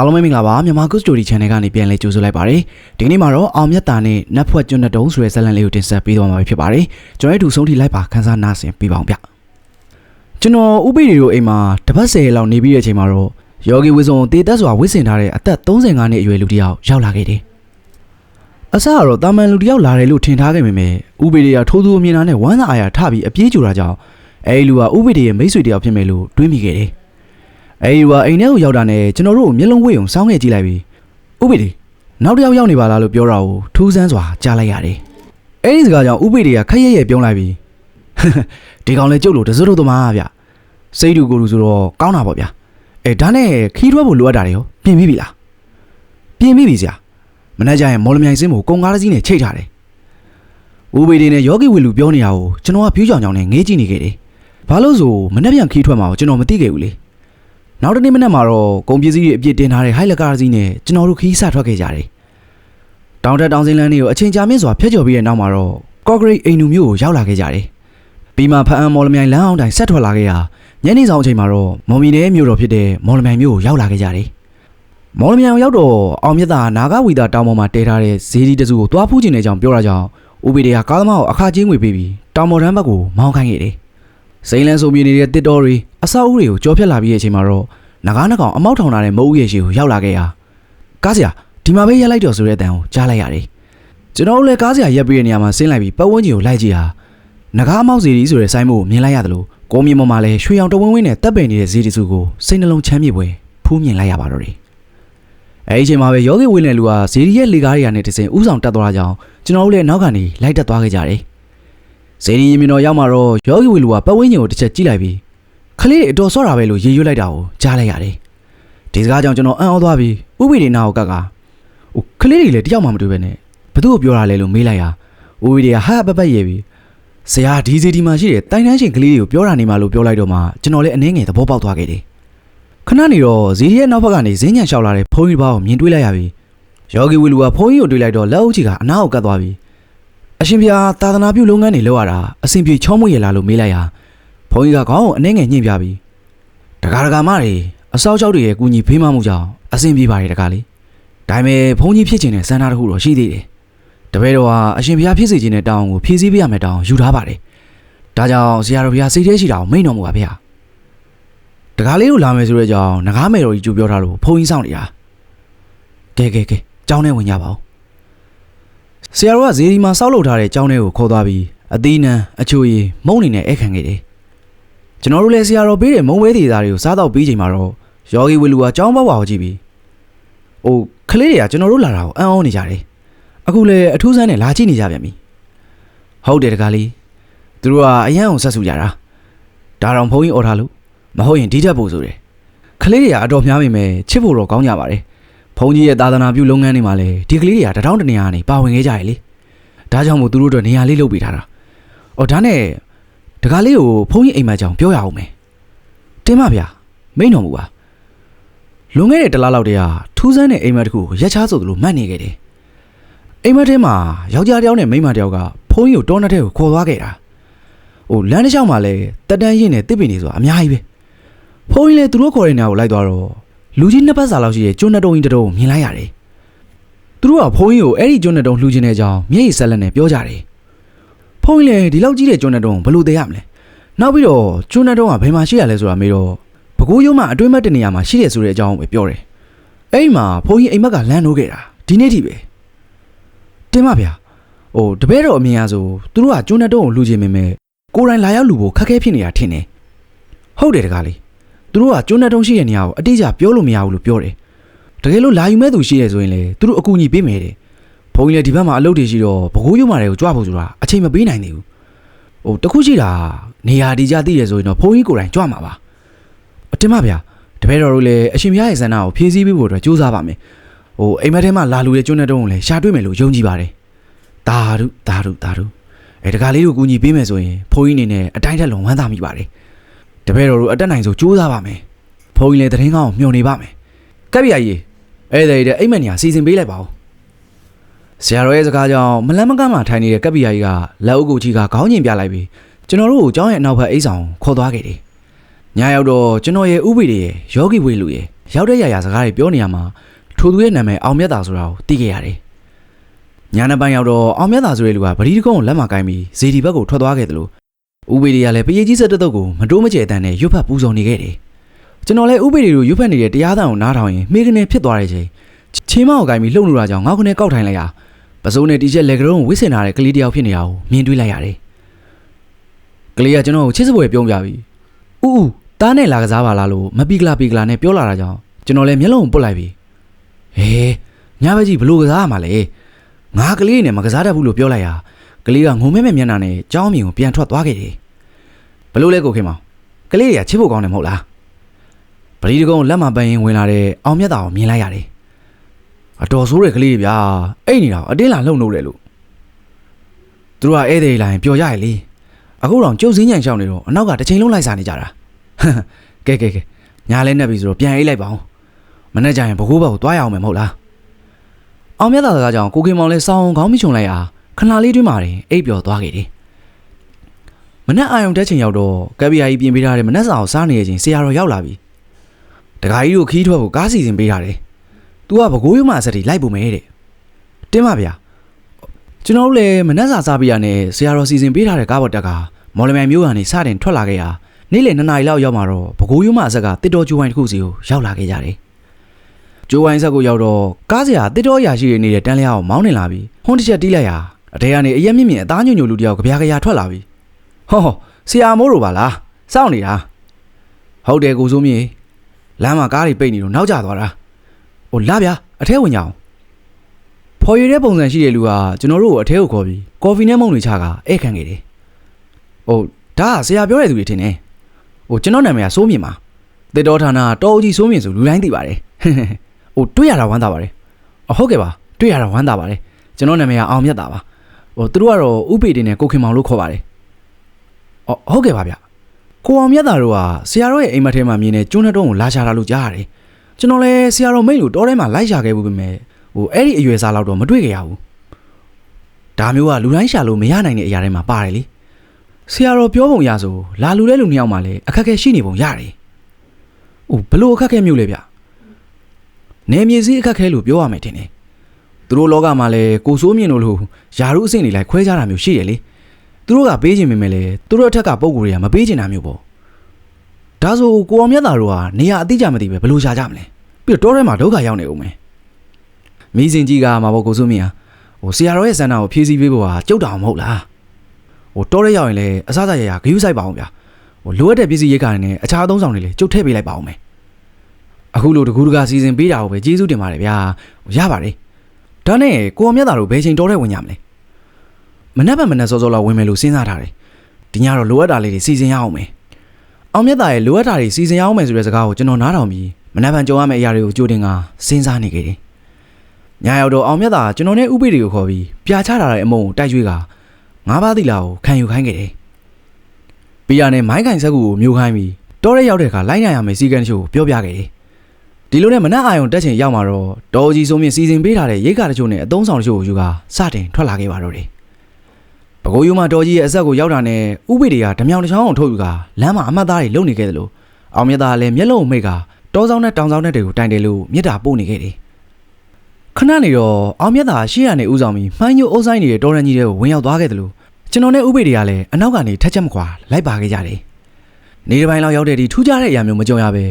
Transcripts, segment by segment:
အားလုံးပဲမင်္ဂလာပါမြန်မာ Good Story Channel ကနေပြန်လဲကြိုဆိုလိုက်ပါတယ်ဒီနေ့မှာတော့အောင်မြတ်တာနဲ့နတ်ဖွက်ကျွန်းတုံးဆိုတဲ့ဇာတ်လမ်းလေးကိုတင်ဆက်ပေးသွားမှာဖြစ်ပါတယ်ကျွန်တော်ရဲ့ဒူဆုံးထိလိုက်ပါခန်းစားနားဆင်ပေးပါအောင်ဗျကျွန်တော်ဥပိ္ပဒေတို့အိမ်မှာတပတ်ဆယ်လောက်နေပြီးတဲ့အချိန်မှာတော့ယောဂီဝိဇုံတေတက်စွာဝစ်စင်ထားတဲ့အသက်35နှစ်အရွယ်လူတစ်ယောက်ရောက်လာခဲ့တယ်အစကတော့တာမန်လူတစ်ယောက်လာတယ်လို့ထင်ထားခဲ့ပေမဲ့ဥပိ္ပဒေကထိုးသူအမြင်သားနဲ့ဝမ်းသာအားရထပြီးအပြေးကြိုတာကြောင့်အဲဒီလူကဥပိ္ပဒေရဲ့မိတ်ဆွေတစ်ယောက်ဖြစ်မယ်လို့တွေးမိခဲ့တယ် အဲဒီကအိမ်ထဲကိုရောက်တာနဲ့ကျွန်တော်တို့ကိုမျက်လုံးဝေးအောင်စောင်းခဲ့ကြည့်လိုက်ပြီးဥပိ္ပဒေနောက်တစ်ယောက်ရောက်နေပါလားလို့ပြောတာကိုထူးဆန်းစွာကြားလိုက်ရတယ်အဲဒီစကားကြောင့်ဥပိ္ပဒေကခက်ရက်ရက်ပြုံးလိုက်ပြီးဒီကောင်လည်းကျုပ်လို့တစွတ်တို့သမားဗျစိတ်တူကိုယ်တူဆိုတော့ကောင်းတာပေါ့ဗျအဲဒါနဲ့ခီးထွက်ဖို့လိုအပ်တာတွေရောပြင်ပြီးပြီလားပြင်ပြီးပြီဆရာမနေ့ကျရင်မော်လမြိုင်စင်းကိုကုံကားတစ်စီးနဲ့ချိတ်ထားတယ်ဥပေဒေနဲ့ယောဂီဝီလူပြောနေတာကိုကျွန်တော်ကဖြူးကြောင်ကြောင်နဲ့ငေးကြည့်နေခဲ့တယ်ဘာလို့ဆိုမနေ့ပြန်ခီးထွက်မှာကိုကျွန်တော်မသိခဲ့ဘူးလေ နောက်တစ်နေ့မနေ့မှာတော့ကုန်ပစ္စည်းတွေအပြည့်တင်ထားတဲ့ဟိုက်လက်ကားတစ်စီးနဲ့ကျွန်တော်တို့ခီးစထွက်ခဲ့ကြတယ်တောင်တက်တောင်စင်းလန်းတွေကိုအချိန်ကြာမြင့်စွာဖျက်ကျော်ပြီးတဲ့နောက်မှာတော့ကော့ဂရိတ်အိမ်နူမျိုးကိုရောက်လာခဲ့ကြတယ်ပြီးမှဖအံမော်လမြိုင်လမ်းအောင်တိုင်ဆက်ထွက်လာခဲ့ရာညနေဆောင်အချိန်မှာတော့မော်မီနယ်မြို့တော်ဖြစ်တဲ့မော်လမြိုင်မြို့ကိုရောက်လာခဲ့ကြတယ်။မော်လမြိုင်ကိုရောက်တော့အောင်မြတ်သာနာဂဝီတာတောင်ပေါ်မှာတဲထားတဲ့ဇေဒီတစုကိုသွားဖူးခြင်းတဲ့အကြောင်းပြောတာကြောင့်ဥပေဒေကကားသမားကိုအခါချင်းငွေပေးပြီးတောင်ပေါ်တန်းဘက်ကိုမောင်းခိုင်းခဲ့တယ်။ စိန်လန်းဆိုပြနေတဲ့တစ်တော်တွေအဆောက်အဦတွေကိုကြောဖြတ်လာပြီးတဲ့အချိန်မှာတော့နဂါးနှကောင်အမောက်ထောင်ထားတဲ့မုတ်ဦးရဲ့ရှိကိုရောက်လာခဲ့ရာကားစရာဒီမှာပဲရက်လိုက်တော့ဆိုတဲ့အတန်ကိုကြားလိုက်ရတယ်။ကျွန်တော်တို့လည်းကားစရာရက်ပြီးတဲ့နေရာမှာဆင်းလိုက်ပြီးပတ်ဝန်းကျင်ကိုလိုက်ကြည့်ဟာနဂါးမောက်စီရီဆိုတဲ့ဆိုင်းမို့ကိုမြင်လိုက်ရတယ်လို့ကိုမြင်ပေါ်မှာလဲရွှေရောင်တဝင်းဝင်းနဲ့တပ်ပင်နေတဲ့ဇီတီစုကိုစိတ်နှလုံးချမ်းမြေပွဲဖူးမြင်လိုက်ရပါတော့တယ်။အဲဒီအချိန်မှာပဲယောဂီဝင်းတဲ့လူကဇီရီရဲ့လေကားတွေကနေတစ်စင်ဥဆောင်တက်သွားကြအောင်ကျွန်တော်တို့လည်းနောက်ကနေလိုက်တက်သွားခဲ့ကြတယ်။ ဇီရီရင်မြင်တော်ရောက်မှာတော့ယောဂီဝင်းလူကပတ်ဝန်းကျင်ကိုတစ်ချက်ကြည့်လိုက်ပြီးခလေးတွေအတော်ဆော့တာပဲလို့ရေရွတ်လိုက်တာကိုကြားလိုက်ရတယ်။ဒီစကားကြောင့်ကျွန်တော်အံ့ဩသွားပြီးဥပိဒေနာကိုကကဟိုခလေးတွေလည်းတယောက်မှမတွေ့ပဲနဲ့ဘသူ့ကိုပြောတာလဲလို့မေးလိုက်ရာဥပိဒေကဟာပပက်ရဲ့ပြီးဆရာဒီစီဒီမှာရှိတဲ့တိုင်တန်းရှင်ကလေးတွေကိုပြောတာနေမှလို့ပြောလိုက်တော့မှကျွန်တော်လည်းအနှင်းငယ်သဘောပေါက်သွားခဲ့တယ်။ခဏနေတော့ဇီရီရဲ့နောက်ဘက်ကနေဇင်းညံလျှောက်လာတဲ့ဖုန်းကြီးဘာကိုမြင်တွေ့လိုက်ရပြီ။ယောဂီဝီလူကဖုန်းကြီးကိုတွေ့လိုက်တော့လက်အုပ်ကြီးကအနားကိုကတ်သွားပြီ။ အရှင်ဘုရားသာသနာပြုလုပ်ငန်းတွေလုပ်ရတာအဆင်ပြေချောမွေ့ရလားလို့မေးလိုက်ရာဖုန်းကြီးကခေါင်းကိုအနှင်းငယ်ညှင့်ပြပြီ။တကားတကာမတွေအစောက်ချောက်တွေရဲ့ကူညီဖေးမမှုကြောင့်အဆင်ပြေပါတယ်တကားလေး။ဒါပေမဲ့ဖုန်းကြီးဖြစ်ခြင်းနဲ့စံနာတစ်ခုတော့ရှိသေးတယ်။တပည့်တော်ဟာအရှင်ဘုရားဖြစ်စေခြင်းနဲ့တောင်းကိုဖြည့်ဆည်းပေးရမယ်တောင်းယူထားပါတယ်။ဒါကြောင့်ဆရာတော်ဘုရားစိတ်ထဲရှိတာကိုမိန့်တော်မူပါဗျာတကားလေးကိုလာမယ်ဆိုတဲ့အကြောင်းငကားမယ်တော်ကြီးကြိုပြောထားလို့ဖုန်းကြီးဆောင်နေတာကဲကဲကဲကျောင်းထဲဝင်ကြပါဦး ဆရာတော်ကဇေဒီမှာစောက်လုပ်ထားတဲ့ကျောင်းထဲကိုခေါ်သွားပြီးအသီးနှံအချိုရည်မုံနေနဲ့ဧည့်ခံခဲ့တယ်ကျွန်တော်တို့လည်းဆရာတော်ပေးတဲ့မုံဝဲသေးသားတွေကိုစားတော့ပြီးချိန်မှာတော့ယောဂီဝီလူကကျောင်းပေါက်ပါကိုကြည့်ပြီးအိုးကလေးတွေကကျွန်တော်တို့လာတာကိုအံ့ဩနေကြတယ်အခုလည်းအထူးဆန်းနဲ့လာကြည့်နေကြပြန်ပြီဟုတ်တယ်တကားလေးသူတို့ကအရန်အောင်ဆက်ဆူကြတာဒါတော့ဘုန်းကြီးអော်ထားလို့မဟုတ်ရင်ဒီတက်ဖို့ဆိုတယ်ခလေးတွေကအတော်များမိမယ်ချစ်ဖို့တော့ကောင်းကြပါတယ် ဘုန်းကြီးရဲ့သာသနာပြုလုပ်ငန်းတွေမှာလည်းဒီကလေးတွေကတထောင်တနေရာကနေပါဝင်ခဲ့ကြရလေဒါကြောင့်မို့သူတို့တို့နေရာလေးလုပ်ပေးထားတာအော်ဒါနဲ့တကားလေးကိုဘုန်းကြီးအိမ်မက်ကြောင်ပြောရအောင်မယ်တင်းမဗျာမိန်တော်မူပါလွန်ခဲ့တဲ့တစ်လားလောက်တည်းကထူးဆန်းတဲ့အိမ်မက်တစ်ခုကိုရက်ချားဆိုသလိုမှတ်နေခဲ့တယ်အိမ်မက်ထဲမှာယောက်ျားတစ်ယောက်နဲ့မိန်းမတစ်ယောက်ကဘုန်းကြီးကိုတောနဲ့ထဲကိုခေါ်သွားခဲ့တာဟိုလမ်းတစ်လျှောက်မှာလဲတက်တန်းရင်နဲ့တစ်ပင်နေဆိုတာအများကြီးပဲဖုန်းကြီးလဲသူတို့ခေါ်တဲ့နေရာကိုလိုက်သွားတော့ လူကြီးနှစ်ပတ်စာလောက်ရှိတဲ့ကျွန်းနှစ်တုံးကြီးတစ်တုံးကိုမြင်လိုက်ရတယ်သူတို့ကဖုန်းကြီးကိုအဲ့ဒီကျွန်းနှစ်တုံးလှူခြင်းတဲ့အကြောင်းမျက်ရည်ဆက်လက်နဲ့ပြောကြတယ်ဖုန်းကြီးလဲဒီလောက်ကြီးတဲ့ကျွန်းနှစ်တုံးကိုဘယ်လိုတည်ရမလဲနောက်ပြီးတော့ကျွန်းနှစ်တုံးကဘယ်မှာရှိရလဲဆိုတာမေးတော့ဘကိုးရုံးမှာအတွင်းမက်တဲ့နေရာမှာရှိတယ်ဆိုတဲ့အကြောင်းကိုပဲပြောတယ်အဲ့ဒီမှာဖုန်းကြီးအိမ်မက်ကလမ်းနိုးခဲ့တာဒီနေ့ထိပဲတင်ပါဗျာဟိုတပည့်တော်အမြင်ရဆိုသူတို့ကကျွန်းနှစ်တုံးကိုလှူခြင်းမင်းမဲ့ကိုယ်တိုင်လာရောက်လူဖို့ခက်ခဲဖြစ်နေတာထင်တယ်ဟုတ်တယ်တကားလေး သူတို့ကကျွန်းနဲ့တုံးရှိတဲ့နေရာကိုအတိအကျပြောလို့မရဘူးလို့ပြောတယ်တကယ်လို့လာယူမဲ့သူရှိတယ်ဆိုရင်လေသူတို့အကူအညီပေးမယ်တဲ့ဘုန်းကြီးလည်းဒီဘက်မှာအလုပ်တွေရှိတော့ဘကိုးရုံမာတွေကိုကြွဖို့ဆိုတာအချိန်မပေးနိုင်သေးဘူးဟိုတခုရှိတာနေရာဒီကြသိတယ်ဆိုရင်တော့ဘုန်းကြီးကိုယ်တိုင်ကြွမှာပါအတင်မဗျာတပည့်တော်တို့လည်းအရှင်မြတ်ရဲ့ဆန္ဒကိုဖြည့်ဆည်းပေးဖို့အတွက်ကြိုးစားပါမယ်ဟိုအိမ်မက်ထဲမှာလာလူတဲ့ကျွန်းနဲ့တုံးကိုလည်းရှာတွေ့မယ်လို့ယုံကြည်ပါတယ်ဒါရုဒါရုဒါရုအဲတကားလေးကိုကူညီပေးမယ်ဆိုရင်ဘုန်းကြီးအနေနဲ့အတိုင်းထက်လုံးဝမ်းသာမိပါတယ် တပည့်တော်တို့အတက်နိုင်ဆုံးကြိုးစားပါမယ်ဘုန်းကြီးလည်းသတင်းကောင်းကိုမျှော်နေပါမယ်ကပ်ပြကြီးအဲ့ဒါတဲ့အိမ်မက်ညာစီစဉ်ပေးလိုက်ပါဦးဆရာတော်ရဲ့စကားကြောင့်မလန်းမကမ်းမှထိုင်နေတဲ့ကပ်ပြကြီးကလက်အုပ်ကိုကြီးကခေါင်းညင်ပြလိုက်ပြီးကျွန်တော်တို့ကိုကျောင်းရဲ့အနောက်ဘက်အိတ်ဆောင်ခေါ်သွားခဲ့တယ်ညရောက်တော့ကျွန်တော်ရဲ့ဥပိတွေရဲ့ယောဂီဝေလူရဲ့ရောက်တဲ့ရရစကားတွေပြောနေရမှာထိုသူရဲ့နာမည်အောင်မြတ်တာဆိုတာကိုသိခဲ့ရတယ်။ညာနပိုင်းရောက်တော့အောင်မြတ်တာဆိုတဲ့လူကဗတိတကုန်းကိုလက်မကိုင်းပြီးဇေဒီဘက်ကိုထွက်သွားခဲ့တယ်လို့ ဥပေဒီကလည်းပရိကြီးစက်တက်တော့ကိုမတိုးမကျဲတန်းနဲ့ရွတ်ဖတ်ပူဇော်နေခဲ့တယ်။ကျွန်တော်လည်းဥပေဒီကိုရွတ်ဖတ်နေတဲ့တရားသံကိုနားထောင်ရင်မိကနေဖြစ်သွားတဲ့ချိန်ချေးမောက်ကိုင်းပြီးလှုပ်လို့တာကြောင့်ငေါက်ခနဲ့ကောက်ထိုင်လိုက်ရပစိုးနဲ့တီချက်လက်ကရုံးကိုဝစ်စင်ထားတဲ့ကလေးတစ်ယောက်ဖြစ်နေတာကိုမြင်တွေ့လိုက်ရတယ်။ကလေးကကျွန်တော်ကိုချစ်စပွဲပြုံးပြပြီ။ဥဥတားနဲ့လာကစားပါလားလို့မပီကလာပီကလာနဲ့ပြောလာတာကြောင့်ကျွန်တော်လည်းမျက်လုံးကိုပုတ်လိုက်ပြီ။ဟေးညဘက်ကြီးဘလို့ကစားရမှာလဲ။ငါကလေးနဲ့မကစားတတ်ဘူးလို့ပြောလိုက်ရကလေးကငုံမဲမဲမျက်နှာနဲ့ကြောင်းမြင်ကိုပြန်ထွက်သွားခဲ့တယ်။ ဘလို့လဲကိုခင်မောင်ကလေးတွေကချစ်ဖို့ကောင်းတယ်မဟုတ်လား။ပရိဒီကုန်းလက်မပန်းရင်ဝင်လာတဲ့အောင်မြတ်တာကိုမြင်လိုက်ရတယ်။အတော်ဆိုးတဲ့ကလေးတွေဗျာ။အိတ်နေတာအတင်းလာလှုပ်လို့တယ်လို့။သူတို့ကဧည့်သည်လာရင်ပျော်ကြရလေ။အခုတော့ကျုပ်စင်းညံရှောင်းနေတော့အနောက်ကတစ်ချိန်လုံးလိုက်စားနေကြတာ။ကဲကဲကဲညာလဲနှက်ပြီဆိုတော့ပြန်အေးလိုက်ပါအောင်။မနေ့ကျရင်ဘကိုးဘက်ကိုတွားရအောင်မယ်မဟုတ်လား။အောင်မြတ်တာကကြောင့်ကိုခင်မောင်လဲစောင်းခေါင်းမချုံလိုက်အားခဏလေးတွင်းမှာတင်အိပ်ပျော်သွားခဲ့တယ်။ မနက်အာယုံတက်ချိန်ရောက်တော့ကက်ဘီယာကြီးပြင်ပေးထားတဲ့မနက်စာကိုစားနေချိန်ဆရာတော်ရောက်လာပြီ။တခါကြီးတို့ခီးထွက်ဖို့ကားစီစဉ်ပေးထားတယ်။ "तू ကဘကိုးရုံမဆက်တီလိုက်ပုံမဲတဲ့။တင်းပါဗျာ။ကျွန်တော်တို့လည်းမနက်စာစားပေးရနဲ့ဆရာတော်စီစဉ်ပေးထားတဲ့ကားပေါ်တက်ကမော်လမြိုင်မျိုးကနေစတင်ထွက်လာခဲ့ရာနေ့လယ်2နာရီလောက်ရောက်မှာတော့ဘကိုးရုံမဆက်ကတစ်တော်ကျူဝိုင်းတစ်ခုစီကိုရောက်လာခဲ့ကြတယ်။ကျိုးဝိုင်းဆက်ကိုရောက်တော့ကားစရာတစ်တော်ရာရှိတွေနေတဲ့တန်းလျားကိုမောင်းနေလာပြီးဟွန်းတစ်ချက်တီးလိုက်ရာအထဲကနေအရက်မြင့်မြင့်အသားညွန့်ညွန့်လူတယောက်ကြပြားကြရာထွက်လာပြီး ဟောဆရာမိုးတို့ပါလားစောင့်နေတာဟုတ်တယ်ကိုစိုးမြေလမ်းမှာကားတွေပိတ်နေတော့နောက်ကျသွားတာဟိုလာဗျာအထဲဝင်ကြအောင်ဖော်ရည်တဲ့ပုံစံရှိတဲ့လူကကျွန်တော်တို့ကိုအထဲကိုခေါ်ပြီးကော်ဖီနဲ့မုန့်တွေချကဧည့်ခံခဲ့တယ်ဟိုဒါကဆရာပြောတဲ့သူတွေထင်တယ်ဟိုကျွန်တော်နာမည်ကစိုးမြင့်ပါတေတော်ဌာနတော်ဦးကြီးစိုးမြင့်ဆိုလူတိုင်းသိပါတယ်ဟိုတွေ့ရတာဝမ်းသာပါတယ်အဟုတ်ကဲ့ပါတွေ့ရတာဝမ်းသာပါတယ်ကျွန်တော်နာမည်ကအောင်မြတ်တာပါဟိုသူတို့ကတော့ဥပေတင်နဲ့ကိုခင်မောင်လို့ခေါ်ပါတယ်အော် ဟုတ်ကဲ့ပါဗျကိုအောင်မြတ်တာတို့ကဆရာတော်ရဲ့အိမ်မက်ထဲမှာမြင်တဲ့ကျွန်းတုံးကိုလာရှာတာလို့ကြားရတယ်ကျွန်တော်လည်းဆရာတော်မိတ်လို့တောထဲမှာလိုက်ရှာခဲ့ဘူးပဲမဲ့ဟိုအဲ့ဒီအရွယ်စားလောက်တော့မတွေ့ကြရဘူးဒါမျိုးကလူတိုင်းရှာလို့မရနိုင်တဲ့အရာတွေမှာပါတယ်လေဆရာတော်ပြောပုံရဆိုလာလူတဲ့လူနှစ်ယောက်မှလည်းအခက်အခဲရှိနေပုံရတယ်ဟိုဘလို့အခက်အခဲမျိုးလဲဗျနေမြေစည်းအခက်အခဲလို့ပြောရမယ်ထင်တယ်သူတို့လောကမှာလည်းကိုစိုးမြင့်တို့လိုယာရုအဆင့်တွေလိုက်ခွဲခြားတာမျိုးရှိတယ်လေ သူတို့ကပေးခြင်းပေမဲ့လည်းသူတို့အထက်ကပုံကိုယ်တွေကမပေးချင်တာမျိုးပေါ့ဒါဆိုကိုအောင်မြတ်တာတို့ကနေရာအတိအကျမသိပဲဘယ်လိုရှာကြမလဲပြီးတော့တောထဲမှာဒုက္ခရောက်နေဦးမယ်မိစင်ကြီးကမှာပေါ့ကိုစိုးမြင့်ဟာဟိုဆရာတော်ရဲ့ဆန္ဒကိုဖြည့်ဆည်းပေးဖို့ဟာကြုတ်တောင်မဟုတ်လားဟိုတောထဲရောက်ရင်လည်းအစားအစာရရဂယုစိုက်ပါအောင်ဗျာဟိုလိုအပ်တဲ့ပစ္စည်းရိတ်ခါတွေနဲ့အခြားအသုံးဆောင်တွေလည်းကြုတ်ထည့်ပေးလိုက်ပါအောင်မယ်အခုလိုတကူတကာစီစဉ်ပေးတာကိုပဲကျေးဇူးတင်ပါတယ်ဗျာရပါတယ်ဒါနဲ့ကိုအောင်မြတ်တာတို့ဘယ်ချိန်တောထဲဝင်ကြမလဲ မနှက်ပါမနှက်စောစောလောက်ဝင်မယ်လို့စဉ်းစားထားတယ်ဒီညတော့လိုအပ်တာလေးတွေစီစဉ်ရအောင်မယ်အောင်မြတ်တာရဲ့လိုအပ်တာတွေစီစဉ်ရအောင်မယ်ဆိုတဲ့စကားကိုကျွန်တော်နားထောင်ပြီးမနှက်ပန်ကြုံရမယ့်အရာတွေကိုကြိုတင်ကစဉ်းစားနေခဲ့တယ်ညရောက်တော့အောင်မြတ်တာကျွန်တော်နဲ့ဥပိတွေကိုခေါ်ပြီးပြာချထားတဲ့အမုံကိုတိုက်ကျွေးကငါးပါးသီလာကိုခံယူခိုင်းခဲ့တယ်။ပြီးရနဲ့မိုင်းကင်ဆက်ကူကိုမျိုးခိုင်းပြီးတောရဲရောက်တဲ့အခါလိုက်နိုင်ရမယ်စီကံတချို့ကိုပြောပြခဲ့တယ်။ဒီလိုနဲ့မနက်အာယုံတက်ချင်ရောက်မှာတော့တော်ကြီးဆုံးမြင့်စီစဉ်ပေးထားတဲ့ရိတ်ခါတချို့နဲ့အသုံးဆောင်တချို့ကိုယူကစတင်ထွက်လာခဲ့ပါတော့တယ်။ ပကိုးယူမတော်ကြီးရဲ့အဆက်ကိုရောက်တာနဲ့ဥပိတွေကဓမြောင်တစ်ချောင်းအောင်ထုတ်ယူကလမ်းမှာအမှတ်သားတွေလုံနေခဲ့တယ်လို့အောင်မြတ်သားလည်းမျက်လုံးမိတ်ကတောဆောင်နဲ့တောင်ဆောင်နဲ့တွေကိုတိုင်တယ်လို့မြစ်တာပို့နေခဲ့တယ်။ခဏနေတော့အောင်မြတ်သားရှေ့ကနေဥဆောင်ပြီးမှိုင်းညိုအုပ်ဆိုင်နေတဲ့တော်ရန်ကြီးတွေကိုဝင်ရောက်သွားခဲ့တယ်လို့ကျွန်တော်နဲ့ဥပေတွေကလည်းအနောက်ကနေထက်ချက်မခွာလိုက်ပါခဲ့ကြတယ်။နေတစ်ပိုင်းလောက်ရောက်တဲ့ဒီထူးခြားတဲ့အရာမျိုးမကြုံရပဲ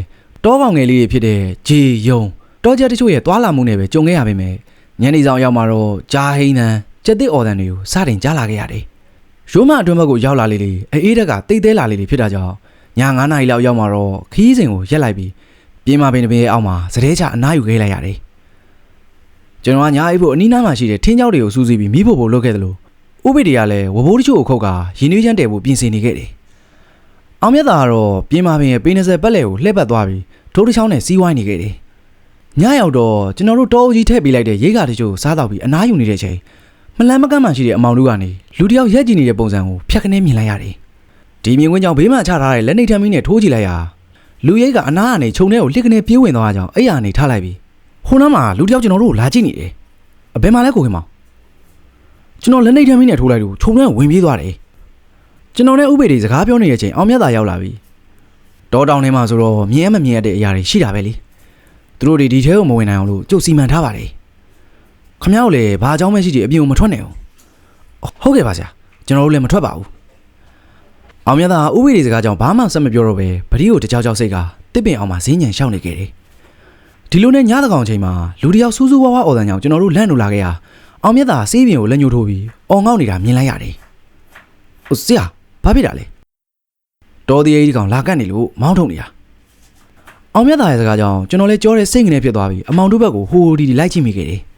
တောကောင်ငယ်လေးတွေဖြစ်တဲ့ဂျေယုံတောကျက်တချို့ရဲ့သွာလာမှုနဲ့ပဲကြုံခဲ့ရပါမယ်။ညနေဆောင်ရောက်မှာတော့ဂျာဟိန်းတန် ကျက်တစ်အော်တန်တွေကိုစတင်ကြားလာခဲ့ရတယ်။ရိုးမအတွင်းဘက်ကိုရောက်လာလေးလေးအေးတက်ကတိတ်သေးလာလေးလေးဖြစ်တာကြောင့်ည9နာရီလောက်ရောက်မှာတော့ခီးစဉ်ကိုရက်လိုက်ပြီးပြင်းမပင်တပင်ရဲ့အောက်မှာစတဲ့ချအနားယူခဲ့လိုက်ရတယ်။ကျွန်တော်ကညာအိပ်ဖို့အနီးနားမှာရှိတဲ့ထင်းကြောက်တွေကိုစူးစီးပြီးမိဖို့ဖို့လုပ်ခဲ့တယ်လို့ဥပိတွေကလည်းဝဘိုးတချို့ကိုခုတ်ကရင်းနှီးချမ်းတဲဖို့ပြင်ဆင်နေခဲ့တယ်။အောင်မြတ်သားကတော့ပြင်းမာပင်ရဲ့ပေ20ပတ်လည်ကိုလှည့်ပတ်သွားပြီးထိုးတစ်ချောင်းနဲ့စီးဝိုင်းနေခဲ့တယ်။ညရောက်တော့ကျွန်တော်တို့တောအုပ်ကြီးထည့်ပေးလိုက်တဲ့ရိတ်ကာတချို့စားတော့ပြီးအနားယူနေတဲ့ချိန် မလန်းမကန့်မှရှိတဲ့အမောင်တို့ကနေလူတစ်ယောက်ရက်ကြည့်နေတဲ့ပုံစံကိုဖြတ်ကနေမြင်လိုက်ရတယ်။ဒီမြင်ကွင်းကြောင့်ဘေးမှာချထားတဲ့လက်နှိပ်ထမ်းမင်းနဲ့ထိုးကြည့်လိုက်ရာလူရိတ်ကအနားကနေခြုံထဲကိုလှစ်ကနေပြေးဝင်သွားကြအောင်အဲ့ရကနေထားလိုက်ပြီးဟိုနားမှာလူတစ်ယောက်ကျွန်တော်တို့ကိုလာကြည့်နေတယ်။အဘယ်မှာလဲကိုခင်မောင်ကျွန်တော်လက်နှိပ်ထမ်းမင်းနဲ့ထိုးလိုက်လို့ခြုံထဲဝင်ပြေးသွားတယ်ကျွန်တော်နဲ့ဥပေတွေစကားပြောနေတဲ့အချိန်အောင်မြတ်သာရောက်လာပြီတောတောင်ထဲမှာဆိုတော့မြင်ရမမြင်ရတဲ့အရာတွေရှိတာပဲလေသူတို့တွေဒီထဲကိုမဝင်နိုင်အောင်လို့ကျုပ်စီမံထားပါတယ် ခမ ्या ကိုလည်းဘာအကြောင်းမရှိချင်အပြင်ကိုမထွက်နဲ့အောင်ဟုတ်ကဲ့ပါဆရာကျွန်တော်တို့လည်းမထွက်ပါဘူးအောင်မြတ်သားဥပဒေစကားကြောင့်ဘာမှဆက်မပြောတော့ပဲပတိကိုတကြောက်ကြောက်စိတ်ကတစ်ပင်အောင်မှာဈဉ္ညံရှောက်နေခဲ့တယ်ဒီလိုနဲ့ညသကောင်ချိန်မှာလူတစ်ယောက်စူးစူးဝါးဝါအော်တန်ကြောင့်ကျွန်တော်တို့လန့်လို့လာခဲ့ရအောင်မြတ်သားစေးပြင်ကိုလက်ညှိုးထိုးပြီးအော်ငေါက်နေတာမြင်လိုက်ရတယ်ဟိုဆရာဘာဖြစ်တာလဲတော်သေးကြီးကောင်လာကတ်နေလို့မောင်းထုံနေတာအောင်မြတ်သားရဲ့စကားကြောင့်ကျွန်တော်လည်းကြောတဲ့စိတ်ငနေဖြစ်သွားပြီးအမောင်တို့ဘက်ကိုဟိုဟိုဒီဒီလိုက်ကြည့်မိခဲ့တယ်။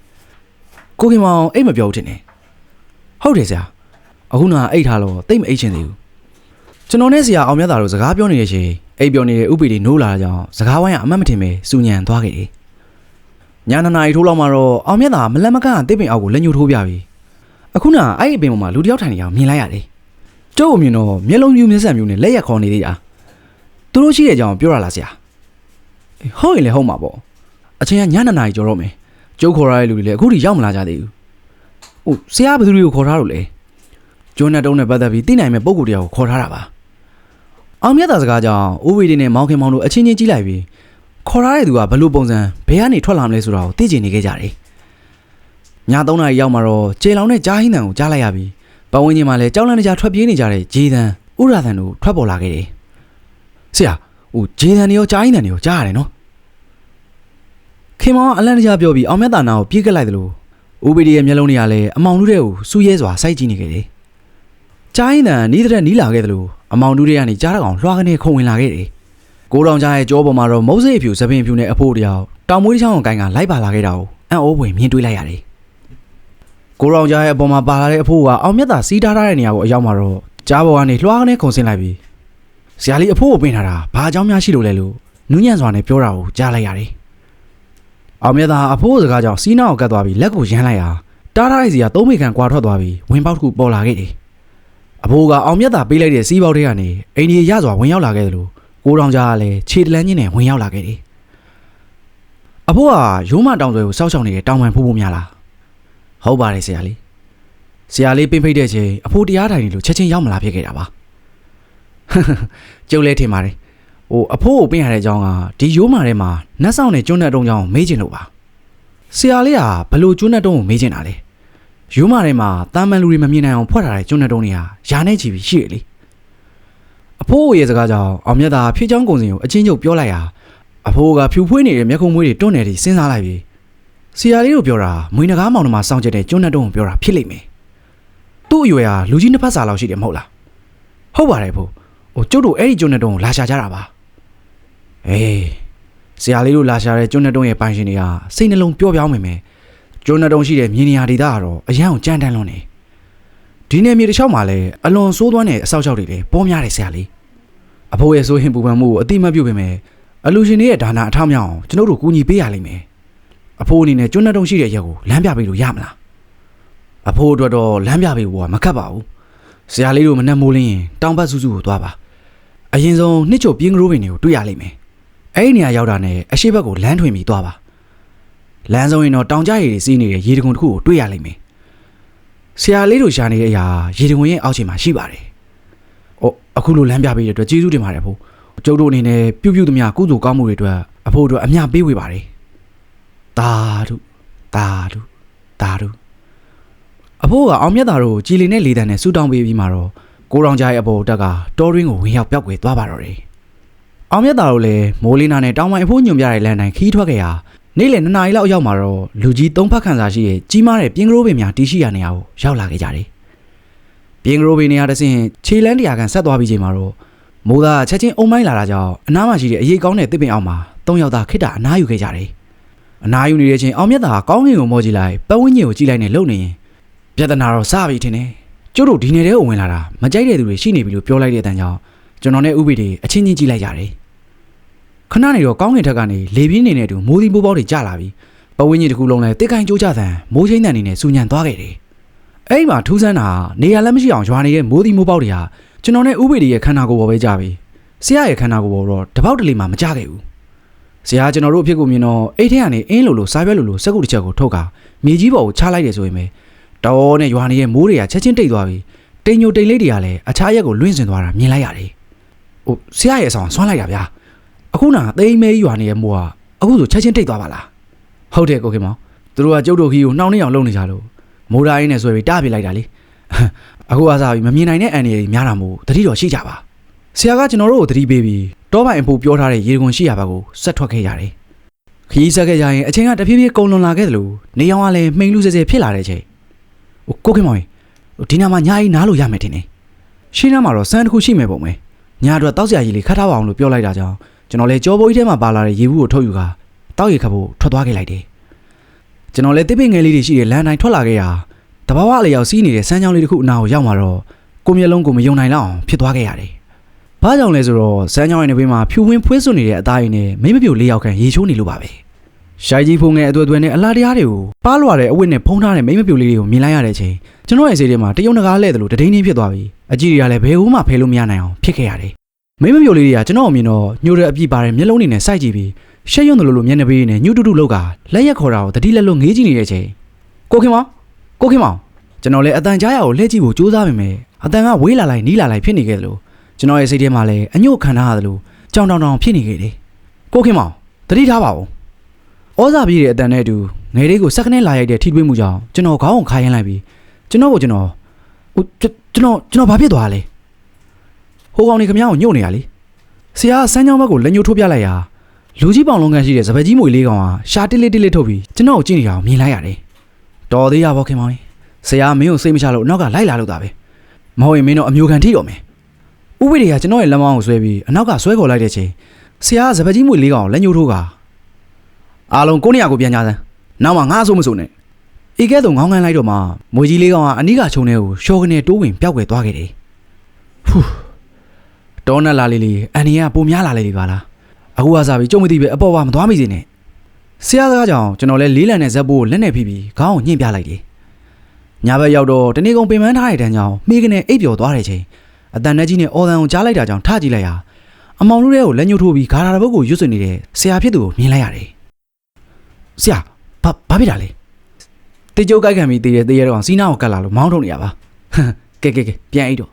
ကိုခင်မောင်အိတ်မပြောဘူးထင်တယ်။ဟုတ်တယ်ဆရာ။အခုနကအိတ်ထားလို့တိတ်မအိတ်ချင်သေးဘူး။ကျွန်တော်နဲ့ဆရာအောင်မြတ်သားတို့စကားပြောနေတဲ့အချိန်အိတ်ပြောနေတဲ့ဥပဒေနိုးလာတာကြောင့်စကားဝိုင်းကအမှတ်မထင်ပဲစူညံသွားခဲ့တယ်။ညာနာနာရီထိုးလောက်မှတော့အောင်မြတ်သားမလန်မကန့်တစ်ပင်အောက်ကိုလက်ညှိုးထိုးပြပြီ။အခုနကအဲ့ဒီအပင်ပေါ်မှာလူတစ်ယောက်ထိုင်နေအောင်မြင်လိုက်ရတယ်။ကျုပ်အမြင်တော့မျက်လုံးပြူးမျက်စံပြူးနဲ့လက်ရက်ခေါ်နေသေးတာ။သူတို့ရှိတဲ့အကြောင်းပြောရလားဆရာ။ဟုတ်ရင်လည်းဟုတ်မှာပေါ့အချိန်ကညနေနာရီကျော်တော့မယ် ကျုပ်ခေါ်ရတဲ့လူတွေလည်းအခုထိရောက်မလာကြသေးဘူးဟုတ်ဆရာဘယ်သူတွေကိုခေါ်ထားလို့လဲကျွန်းနဲ့တုံးနဲ့ပတ်သက်ပြီးသိနိုင်မဲ့ပုံကိုယ်တရားကိုခေါ်ထားတာပါအောင်မြတ်တာစကားကြောင့်ဦးဝေဒီနဲ့မောင်ခင်မောင်တို့အချင်းချင်းကြီးလိုက်ပြီးခေါ်ထားတဲ့သူကဘယ်လိုပုံစံဘယ်ကနေထွက်လာမလဲဆိုတာကိုသိချင်နေခဲ့ကြတယ်ည3နာရီရောက်မှာတော့ကျေလောင်နဲ့ကြားဟင်းတန်ကိုကြားလိုက်ရပြီးပတ်ဝန်းကျင်မှာလည်းကြောက်လန့်နေကြထွက်ပြေးနေကြတဲ့ဂျေတန်ဥရာသန်တို့ထွက်ပေါ်လာခဲ့တယ်ဆရာဟိုဂျေတန်တွေရောကြားရင်းတန်တွေရောကြားရတယ်နော် ခင်မောင်ကအလန့်တကြားပြောပြီးအောင်မြတ်တာနာကိုပြေးကက်လိုက်တယ်လို့ဦးပီဒီရဲ့မျက်လုံးတွေကလည်းအမောင်လူတဲ့ကိုစူးရဲစွာစိုက်ကြည့်နေခဲ့တယ်ကြားရင်းတန်နီးတဲ့နီးလာခဲ့တယ်လို့အမောင်လူတွေကနေကြားတော့အောင်လွှာကနေခုံဝင်လာခဲ့တယ်ကိုတောင်ကြားရဲ့ကြောပေါ်မှာတော့မုတ်စိတ်အဖြူသပင်ဖြူနဲ့အဖိုးတယောက်တောင်မွေးချောင်းကိုကိုင်းကလိုက်ပါလာခဲ့တာကိုအံ့ဩဖွယ်မြင်တွေ့လိုက်ရတယ်ကိုတောင်ကြားရဲ့အပေါ်မှာပါလာတဲ့အဖိုးကအောင်မြတ်တာစီးထားထားတဲ့နေရာကိုအရောက်မှာတော့ကြားပေါ်ကနေလွှာကနေခုံဆင်းလိုက်ပြီးဆရာလေးအဖိုးကိုပင်ထားတာဘာအကြောင်းများရှိလို့လဲလို့နူးညံ့စွာနဲ့ပြောတာကိုကြားလိုက်ရတယ်။ အောင်မြတ်သားအဖိုးစကားကြောင့်စီးနာကိုကတ်သွားပြီးလက်ကိုရမ်းလိုက်ရာတားထားတဲ့စီကသုံးမိခံကွာထွက်သွားပြီးဝင်ပေါက်တစ်ခုပေါ်လာခဲ့တယ်။အဖိုးကအောင်မြတ်သားပေးလိုက်တဲ့စီးပေါက်တွေကနေအိမ်ကြီးရစွာဝင်ရောက်လာခဲ့တယ်လို့ကိုတောင်ကြားကလည်းခြေတလန်းချင်းနဲ့ဝင်ရောက်လာခဲ့တယ်။အဖိုးကရိုးမတောင်ဆွဲကိုစောက်ချောင်းနေတဲ့တောင်ပန်ဖိုးဖိုးများလား။ဟုတ်ပါတယ်ဆရာလေး။ဆရာလေးပင်ဖိတ်တဲ့ချိန်အဖိုးတရားထိုင်နေလို့ချက်ချင်းရောက်မလာဖြစ်ခဲ့တာပါ။ကျုပ်လဲထင်ပါတယ် ဟိုအဖိုးကိုပြင်ရတဲ့အကြောင်းကဒီရိုးမာထဲမှာနတ်ဆောင်နဲ့ကျွန်းနဲ့တုံးကြောင်းမေးချင်လို့ပါဆရာလေးကဘလို့ကျွန်းနဲ့တုံးကိုမေးချင်တာလဲရိုးမာထဲမှာတာမန်လူတွေမမြင်နိုင်အောင်ဖွက်ထားတဲ့ကျွန်းနဲ့တုံးတွေကယာနဲ့ချီပြီးရှိရလေအဖိုးရဲ့စကားကြောင့်အောင်မြတ်သာဖြည့်ချောင်းကုန်စင်ကိုအချင်းချုပ်ပြောလိုက်ရာအဖိုးကဖြူဖွေးနေတဲ့မျက်ခုံးမွေးတွေတွန့်နေတယ်စဉ်းစားလိုက်ပြီးဆရာလေးကိုပြောတာမွေးနဂါးမောင်နှမစောင့်ကြတဲ့ကျွန်းနဲ့တုံးကိုပြောတာဖြစ်လိမ့်မယ်သူ့အရွယ်ဟာလူကြီးနှစ်ဖက်စာလောက်ရှိတယ်မဟုတ်လားဟုတ်ပါတယ်ဖိုးဟိုကျုပ်တို့အဲ့ဒီကျွန်းနဲ့တုံးကိုလာရှာကြတာပါ အေးဆရာလေးတို့လာရှာတဲ့ကျွန်းနဲ့တုံးရဲ့ပိုင်ရှင်တွေကစိတ်နှလုံးပျော့ပြောင်းမိမယ်ကျွန်းနဲ့တုံးရှိတဲ့မြေနေရာဒေသကတော့အရန်ကိုကြမ်းတမ်းလွန်းနေဒီနယ်မြေတစ်လျှောက်မှာလည်းအလွန်ဆိုးသွမ်းတဲ့အဆောက်အအုံတွေလည်းပေါ်များတယ်ဆရာလေးအဖိုးရဲ့ဆိုးဟင်ပူပန်မှုကိုအတိမပြုတ်ပေမဲ့အလူရှင်တွေရဲ့ဒါနာအထောက်မြောက်အောင်ကျွန်တော်တို့ကူညီပေးရလိမ့်မယ်အဖိုးအနေနဲ့ကျွန်းနဲ့တုံးရှိတဲ့ရက်ကိုလမ်းပြပေးလို့ရမလားအဖိုးအတွက်တော့လမ်းပြပေးဖို့ကမခက်ပါဘူးဆရာလေးတို့မနှက်မိုးလင်းရင်တောင်ဘက်စုစုကိုသွားပါအရင်ဆုံးနှစ်ချုပ်ပြင်းကရိုးပင်တွေကိုတွေ့ရလိမ့်မယ်။ အဲ့ဒီနေရာရောက်တာနဲ့အရှိဘက်ကိုလမ်းထွင်ပြီးသွားပါ။လမ်းဆုံးရင်တော့တောင်ကျရည်တွေစီးနေတဲ့ရေတံခွန်တစ်ခုကိုတွေ့ရလိမ့်မယ်။ဆရာလေးတို့ရှာနေတဲ့အရာရေတံခွန်ရဲ့အောက်ခြေမှာရှိပါတယ်။အော်အခုလိုလမ်းပြပေးတဲ့အတွက်ကျေးဇူးတင်ပါတယ်ဖို့။ကျုပ်တို့အနေနဲ့ပြုတ်ပြုတ်သမျှကုသိုလ်ကောင်းမှုတွေအတွက်အဖို့အတွက်အမျှပေးဝေပါတယ်။တာဓုတာဓုတာဓုအဖို့ကအောင်မြတ်တာတို့ကြည်လင်တဲ့လေတံနဲ့ဆူတောင်းပေးပြီးမှတော့ကိုရောင်ကြားရဲ့အပေါ်တက်ကတော်ရင်းကိုဝင်ရောက်ပြောက်ကွယ်သွားပါတော့တယ်။ အောင်မြတ်တာတို့လည်းမိုးလင်းနာနဲ့တောင်ပိုင်းအဖိုးညွန်ပြတဲ့လမ်းတိုင်းခီးထွက်ခဲ့ရာနေ့လယ်နှစ်နာရီလောက်ရောက်မှာတော့လူကြီးသုံးဖက်ခန်းစာရှိရဲ့ကြီးမားတဲ့ပြင်းကရိုးပင်များတီးရှိရာနေရာကိုရောက်လာခဲ့ကြတယ်။ပြင်းကရိုးပင်နေရာတစ်ဆင့်ခြေလန်းတရာကန်ဆက်သွားပြီးချိန်မှာတော့မိုးသားချက်ချင်းအုံမိုင်းလာတာကြောင့်အနားမှာရှိတဲ့အရေးကောင်းတဲ့တစ်ပင်အောက်မှာသုံးယောက်သားခိတ္တအနားယူခဲ့ကြတယ်။အနားယူနေတဲ့ချိန်အောင်မြတ်တာကောင်းကင်ကိုမောကြည့်လိုက်ပတ်ဝန်းကျင်ကိုကြည့်လိုက်နဲ့လုံနေရင်ပြဿနာတော့စပြီထင်တယ်။ကျုပ်တို့ဒီနယ်ထဲကိုဝင်လာတာမကြိုက်တဲ့သူတွေရှိနေပြီလို့ပြောလိုက်တဲ့အတန်ကြောင့်ကျွန်တော်နဲ့ဥပိတွေအချင်းချင်းကြည့်လိုက်ရတယ် ခဏနေတော့ကောင်းကင်ထက်ကနေလေပြင်းနေတဲ့အတူမိုးသီးမိုးပေါက်တွေကျလာပြီးပဝင်းကြီးတစ်ခုလုံးလဲတစ်ကိုင်းကြိုးကြဆန်မိုးချင်းတန်နေနဲ့စူညံသွားခဲ့တယ်အဲ့ဒီမှာထူးဆန်းတာနေရာလည်းမရှိအောင်ရွာနေတဲ့မိုးသီးမိုးပေါက်တွေဟာကျွန်တော်နဲ့ဥပိတွေရဲ့ခန္ဓာကိုယ်ပေါ်ပဲကြပြီဆရာရဲ့ခန္ဓာကိုယ်ပေါ်တော့တပေါက်တလေမှမကြခဲ့ဘူးဆရာကျွန်တော်တို့အဖြစ်ကိုမြင်တော့အိတ်ထဲကနေအင်းလိုလိုစားရွက်လိုလိုစက်ကုတ်တစ်ချက်ကိုထုတ်ကမြေကြီးပေါ်ကိုချလိုက်တယ်ဆိုရင်ပဲတော်နဲ့ရွာနေတဲ့မိုးတွေကချက်ချင်းတိတ်သွားပြီးတိမ်ညိုတိမ်လေးတွေကလည်းအခြားရက်ကိုလွင့်စင်သွားတာမြင်လိုက်ရတယ်။ဟိုဆရာရဲ့အဆောင်ဆွမ်းလိုက်တာဗျာ။ အခုနာသိမ်းမဲရွာနေတဲ့မိုးကအခုဆိုချက်ချင်းတိတ်သွားပါလားဟုတ်တယ်ကိုခင်မောင်သူတို့ကကျုပ်တို့ခီးကိုနှောင်းနေအောင်လုပ်နေကြလို့မိုးဒါရင်းနဲ့ဆွဲပြီးတားပြလိုက်တာလေအခုအားစားပြီးမမြင်နိုင်တဲ့အန်ရီများတာမို့တတိတော်ရှိကြပါဆရာကကျွန်တော်တို့ကိုတတိပေးပြီးတောပိုင်အပူပြောထားတဲ့ရေကွန်ရှိရပါကိုဆက်ထွက်ခဲ့ရတယ်ခီးဆက်ခဲ့ကြရင်အချိန်ကတဖြည်းဖြည်းကုန်လွန်လာခဲ့တယ်လို့နေရောင်ကလည်းမှိန်လူစဲစဲဖြစ်လာတဲ့ချိန်ဟိုကိုခင်မောင်ဟိုဒီနာမှာညာကြီးနားလို့ရမယ်တင်နေရှင်းနားမှာတော့စမ်းတစ်ခုရှိမယ်ပုံပဲညာအတွက်တောက်စရာကြီးလေးခတ်ထားပါအောင်လို့ပြောလိုက်တာကြောင့် ကျွန်တော်လည်းကြောပိုးကြီးထဲမှာပါလာတဲ့ရေဘူးကိုထုတ်ယူကာတောက်ရီခတ်ဖို့ထွက်သွားခဲ့လိုက်တယ်ကျွန်တော်လည်းတစ်ပိငယ်လေးတွေရှိတဲ့လမ်းတိုင်းထွက်လာခဲ့ရာတဘာဝအလျောက်စီးနေတဲ့စမ်းချောင်းလေးတစ်ခုအနာကိုရောက်มาတော့ကိုမျက်လုံးကိုမယုံနိုင်လောက်အောင်ဖြစ်သွားခဲ့ရတယ်။ဘာကြောင့်လဲဆိုတော့စမ်းချောင်းရဲ့နေဘေးမှာဖြူဝင်းဖွေးစွနေတဲ့အသားရည်နဲ့မိမပြိုလေးယောက်ခန့်ရေချိုးနေလို့ပါပဲ။ရှိုင်းကြီးဖုန်ငယ်အသွဲသွဲနဲ့အလားတရားတွေကိုပါလွာတဲ့အဝတ်နဲ့ဖုံးထားတဲ့မိမပြိုလေးတွေကိုမြင်လိုက်ရတဲ့အချိန်ကျွန်တော်ရဲ့စိတ်ထဲမှာတယုံတကားလဲတယ်လို့တဒိန်းင်းဖြစ်သွားပြီးအကြည့်တွေကလည်းဘယ်ဦးမှဖယ်လို့မရနိုင်အောင်ဖြစ်ခဲ့ရတယ်။ မိမပြိုလေးတွေကကျွန်တော်အမြင်တော့ညိုတဲ့အပြစ်ပါတဲ့မျက်လုံးတွေနဲ့စိုက်ကြည့်ပြီးရှက်ရွံ့တယ်လို့လို့မျက်နှာပေးနဲ့ညှူတူတူလောက်ကလက်ရက်ခေါ်တာကိုတတိလက်လို့ငေးကြည့်နေတဲ့အချိန်ကိုခင်မောင်ကိုခင်မောင်ကျွန်တော်လည်းအတန်ကြားရကိုလှည့်ကြည့်ဖို့ကြိုးစားပေမဲ့အတန်ကဝေးလာလိုက်နီးလာလိုက်ဖြစ်နေခဲ့တယ်လို့ကျွန်တော်ရဲ့စိတ်ထဲမှာလည်းအညှို့ခံထားရတယ်လို့ကြောင်တောင်တောင်ဖြစ်နေခဲ့တယ်ကိုခင်မောင်တတိထားပါဦးဩဇာပြည့်တဲ့အတန်နဲ့အတူငယ်လေးကိုစက္ကနဲလာရိုက်တဲ့ထိတွေ့မှုကြောင့်ကျွန်တော်ခေါင်းကိုခါရင်လိုက်ပြီးကျွန်တော်ကိုကျွန်တော်ဟိုကျွန်တော်ကျွန်တော်ဘာဖြစ်သွားလဲ ဟိုကောင်နေခမ ्या ကိုညှို့နေရလေဆရာကစမ်းချောင်းဘက်ကိုလက်ညှိုးထိုးပြလိုက်ရာလူကြီးပေါင်လုံးကန်ရှိတဲ့စပယ်ကြီးမွေလေးကောင်ကရှာတစ်လေးတစ်လေးထုတ်ပြီးကျွန်တော်ကိုကြည့်နေတာကိုမြင်လိုက်ရတယ်တော်သေးရပါခင်မောင်ဆရာမင်းကိုစိတ်မချလို့နောက်ကလိုက်လာလို့တာပဲမဟုတ်ရင်မင်းတို့အမျိုးခံထိတော့မယ်ဥပိတွေကကျွန်တော်ရဲ့လက်မောင်းကိုဆွဲပြီးအနောက်ကဆွဲခေါ်လိုက်တဲ့ချိန်ဆရာကစပယ်ကြီးမွေလေးကောင်ကိုလက်ညှိုးထိုးကအားလုံးကိုနေရာကိုပြန်ကြစမ်းနောက်မှငါအဆိုးမဆိုးနဲ့ဤကဲ့သို့ငောင်းငန်းလိုက်တော့မှမွေကြီးလေးကောင်ကအနီးကခြုံထဲကိုရှော့ကနေတိုးဝင်ပျောက်ကွယ်သွားခဲ့တယ်ဖူး တောနက်လာလေးလေးအန်နီကပုံများလာလေပါလားအခုကစားပြီးကြုံမသိပဲအပေါ်ကမသွားမိစေနဲ့ဆရာစကားကြောင့်ကျွန်တော်လည်းလေးလံနဲ့ဇက်ဘိုးကိုလက်နဲ့ဖိပြီးခေါင်းကိုညှင့်ပြလိုက်တယ်ညဘက်ရောက်တော့တနေ့ကုန်ပင်ပန်းထားတဲ့တန်းကြောင့်မိကနေအိပ်ပျော်သွားတဲ့ချိန်အတန်နဲ့ကြီးနဲ့အော်တန်ကိုကြားလိုက်တာကြောင့်ထကြည့်လိုက်ရာအမောင်တို့ရဲ့ကိုလက်ညှိုးထိုးပြီးဂါရာတပုတ်ကိုရွတ်ဆွနေတဲ့ဆရာဖြစ်သူကိုမြင်လိုက်ရတယ်ဆရာဘာဘာဖြစ်တာလဲတေကျုပ်ကြိုက်ခံပြီးတည်ရတည်ရတော့စီးနာကိုကတ်လာလို့မောင်းထုတ်နေရပါဟမ်ကဲကဲကဲပြန်အိတ်တော့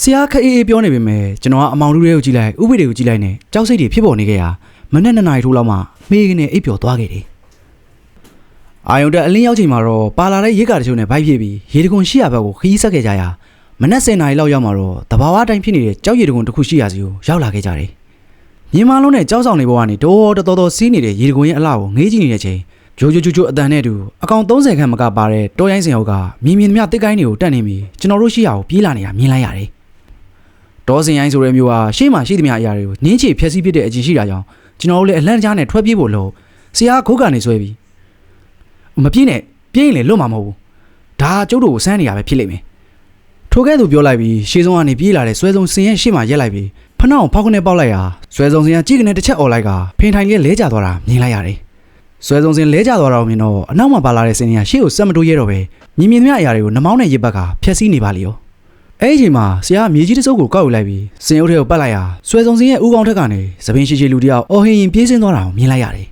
ဆရာခအေးအေးပြောနေပေမဲ့ကျွန်တော်ကအမောင်တို့ရဲ့ကိုကြည့်လိုက်ဥပိတွေကိုကြည့်လိုက်နဲ့ကြောက်စိတ်တွေဖြစ်ပေါ်နေခဲ့ရာမနေ့နှစ်နာရီထိုးလောက်မှမေးကနေအိပ်ပျော်သွားခဲ့တယ်အာယုံတက်အလင်းရောက်ချိန်မှာတော့ပါလာတဲ့ရေကာတချို့နဲ့ဗိုက်ဖြစ်ပြီးရေတကွန်ရှိရဘက်ကိုခရီးဆက်ခဲ့ကြရာမနက်10နာရီလောက်ရောက်မှာတော့တဘာဝတိုင်းဖြစ်နေတဲ့ကြောက်ရေတကွန်တစ်ခုရှိရာစီကိုရောက်လာခဲ့ကြတယ်မြင်းမလုံးနဲ့ကြောက်ဆောင်နေဘဝကနေတော်တော်တော်စီးနေတဲ့ရေတကွန်ရဲ့အလှကိုငေးကြည့်နေတဲ့ချိန်ဂျိုဂျိုဂျိုဂျိုအတန်နဲ့တူအကောင်30ခန့်မကပါတဲ့တောရိုင်းစင်ဟုတ်ကမြင်မြင်မြတစ်ကိုင်းတွေကိုတက်နေပြီးကျွန်တော်တို့ရှိရာကိုပြေးလာနေတာမြင်လိုက်ရတယ် တောစင်ရိုင်းဆိုတဲ့မျိုးဟာရှေ့မှာရှိသမျှအရာတွေကိုနင်းချေဖျက်ဆီးပစ်တဲ့အကြည့်ရှိတာကြောင့်ကျွန်တော်တို့လည်းအလန့်ကြားနဲ့ထွက်ပြေးဖို့လို့ဆရာခုတ်ကနေဆွဲပြီးမပြေးနဲ့ပြေးရင်လည်းလွတ်မှာမဟုတ်ဘူးဒါကျုပ်တို့ကိုစမ်းနေရပဲဖြစ်လိမ့်မယ်ထိုကဲ့သို့ပြောလိုက်ပြီးရှေးဆုံးကနေပြေးလာတဲ့ဆွဲဆုံးစင်ရဲ့ရှေ့မှာရက်လိုက်ပြီးဖနှောင်းဖောက်ကနေပေါက်လိုက်ရာဆွဲဆုံးစင်ကကြည့်ကနေတစ်ချက်អော်လိုက်ကဖင်ထိုင်လေးလဲကျသွားတာမြင်လိုက်ရတယ်ဆွဲဆုံးစင်လဲကျသွားတာကိုမြင်တော့အနောက်မှာပါလာတဲ့စင်ကရှေ့ကိုစက်မတိုးရဲတော့ပဲမြင်မြင်မြအရာတွေကိုနှမောင်းနဲ့ရစ်ဘက်ကဖျက်ဆီးနေပါလေရော အဲ့ဒီအချိန်မှာဆရာကမြေကြီးတစ်စုပ်ကိုကောက်ယူလိုက်ပြီးစင်အုပ်ထဲကိုပတ်လိုက်ရာဆွဲဆုံးစင်ရဲ့ဥကောင်းထက်ကနေသပင်ရှိရှိလူတယောက်အော်ဟင်ရင်ပြေးဆင်းသွားတာကိုမြင်လိုက်ရတယ်